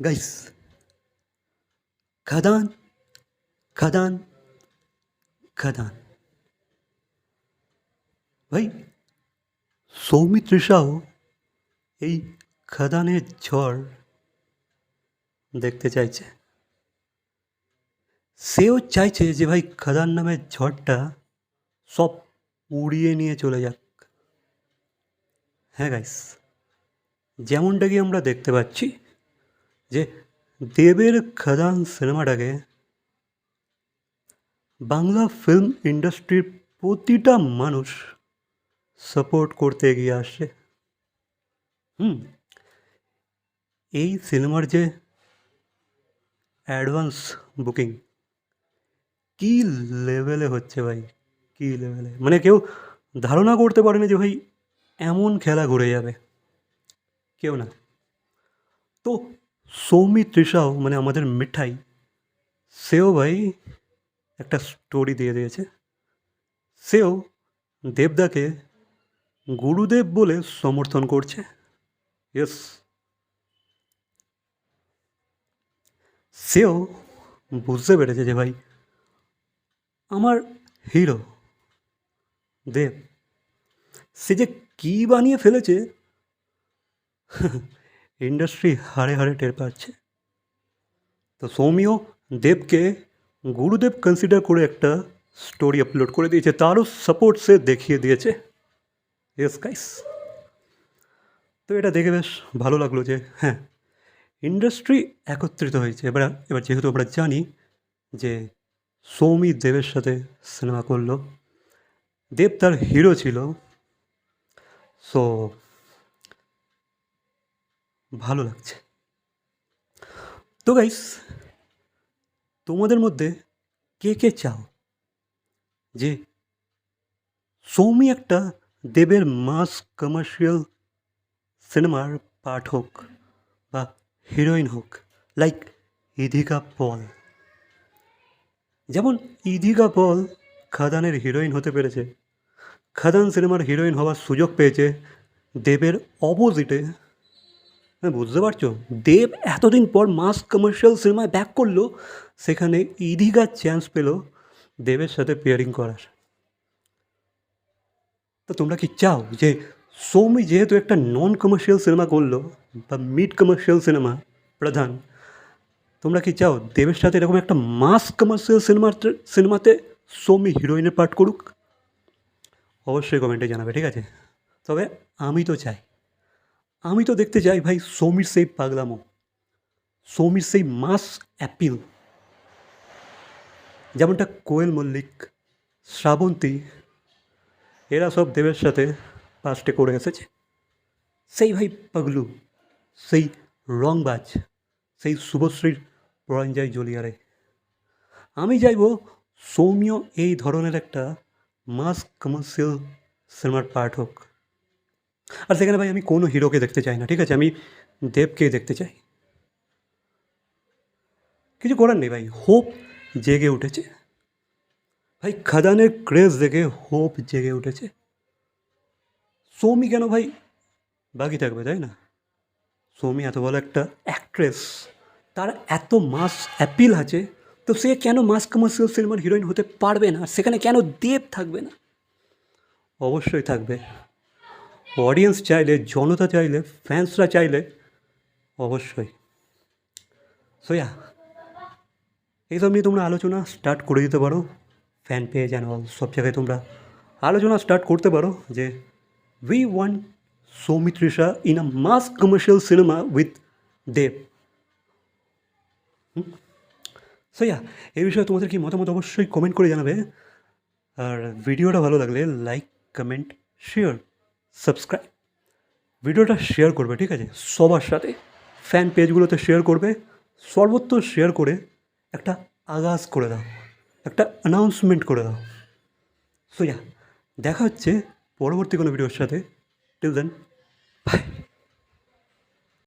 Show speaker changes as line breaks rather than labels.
Guys খাদান খাদান খাদান ভাই সৌমিত্রিষাও এই খাদানের ঝড় দেখতে চাইছে সেও চাইছে যে ভাই খাদান নামের ঝড়টা সব উড়িয়ে নিয়ে চলে যাক হ্যাঁ গাইস যেমনটা কি আমরা দেখতে পাচ্ছি যে দেবের খাদান সিনেমাটাকে বাংলা ফিল্ম ইন্ডাস্ট্রির প্রতিটা মানুষ সাপোর্ট করতে এগিয়ে আসছে। হুম, এই সিনেমার যে অ্যাডভান্স বুকিং কী লেভেলে হচ্ছে ভাই? কী লেভেলে মানে কেউ ধারণা করতে পারেনি যে ভাই এমন খেলা ঘুরে যাবে। কেউ না। তো সৌমি তৃষাও মানে আমাদের মিঠাই, সেও ভাই একটা স্টোরি দিয়ে দিয়েছে। সেও দেবদাকে গুরুদেব বলে সমর্থন করছে। ইয়েস সেও বুঝতে পেরেছে যে ভাই, আমার হিরো দেব, সে যে কী বানিয়ে ফেলেছে ইন্ডাস্ট্রি হারে হারে টের পাচ্ছে। তো সৌমিও দেবকে গুরুদেব কনসিডার করে একটা স্টোরি আপলোড করে দিয়েছে। তারও সাপোর্ট সে দেখিয়ে দিয়েছে। ইয়েস গাইস তো এটা দেখে বেশ ভালো লাগল যে হ্যাঁ ইন্ডাস্ট্রি একত্রিত হয়েছে। এবার এবার যেহেতু আমরা জানি যে সৌমি দেবের সাথে সিনেমা করল, দেব তার হিরো ছিল। সো ভালো লাগছে। তো গাইস তোমাদের মধ্যে কে কে চাও যে সৌমি একটা দেবের মাস কমার্শিয়াল সিনেমার পার্ট হোক বা হিরোইন হোক লাইক ইধিকা পল। যেমন ইধিকা পল খাদানের হিরোইন হতে পেরেছে, খাদান সিনেমার হিরোইন হওয়ার সুযোগ পেয়েছে দেবের অপোজিটে হ্যাঁ বুঝতে পারছ? দেব এতদিন পর মাস কমার্শিয়াল সিনেমায় ব্যাক করল, সেখানে ইদিকা চান্স পেল দেবের সাথে পেয়ারিং করার। তো তোমরা কি চাও যে সৌমি যেহেতু একটা নন কমার্শিয়াল সিনেমা করল, বা মিড কমার্শিয়াল সিনেমা প্রধান, তোমরা কি চাও দেবের সাথে এরকম একটা মাস কমার্শিয়াল সিনেমাতে সিনেমাতে সৌমি হিরোইনের পার্ট করুক? অবশ্যই কমেন্টে জানাবে, ঠিক আছে? তবে আমি তো চাই আমি তো দেখতে চাই ভাই সৌমির সেই পাগলামো। সৌমির সেই মাস অ্যাপিল। যেমনটা কোয়েল মল্লিক, শ্রাবন্তী, এরা সব দেবের সাথে পাস্টে করে এসেছে। সেই ভাই পাগলু, সেই রংবাজ, সেই শুভশ্রীর পরঞ্জয় জলিয়ারে। আমি চাইব সৌম্য এই ধরনের একটা মাস কমার্শিয়াল সিনেমার পার্ট হোক আর সেখানে ভাই আমি কোনো হিরোকে দেখতে চাই না, ঠিক আছে? আমি দেবকে দেখতে চাই। কিছু করার নেই ভাই, হোপ জেগে উঠেছে। ভাই খাদানের ক্রেজ দেখে হোপ জেগে উঠেছে। সৌমি কেন ভাই বাকি থাকবে, তাই না? সৌমি এত বড় একটা অ্যাক্ট্রেস তার এত মাস অ্যাপিল আছে, তো সে কেন মাস কমার্শিয়াল সিনেমার হিরোইন হতে পারবে না? সেখানে কেন দেব থাকবে না? অবশ্যই থাকবে। অডিয়েন্স চাইলে, জনতা চাইলে ফ্যান্সরা চাইলে, অবশ্যই। সোয়া এইসব নিয়ে তোমরা আলোচনা স্টার্ট করে দিতে পারো। ফ্যান অ্যান্ড অল সব জায়গায় তোমরা আলোচনা স্টার্ট করতে পারো যে we want Soumitrisha in a mass commercial cinema with Dev so yeah এই বিষয়ে তোমাদের কি মতামত অবশ্যই কমেন্ট করে জানাবে। আর ভিডিওটা ভালো লাগলে লাইক কমেন্ট শেয়ার সাবস্ক্রাইব। ভিডিওটা শেয়ার করবে, ঠিক আছে? সবার সাথে ফ্যান পেজগুলোতে শেয়ার করবে, সর্বত্র শেয়ার করে একটা আগাজ করে দাও, একটা অ্যানাউন্সমেন্ট করে দাও। সোজা দেখা হচ্ছে পরবর্তী কোনো ভিডিওর সাথে। Till then by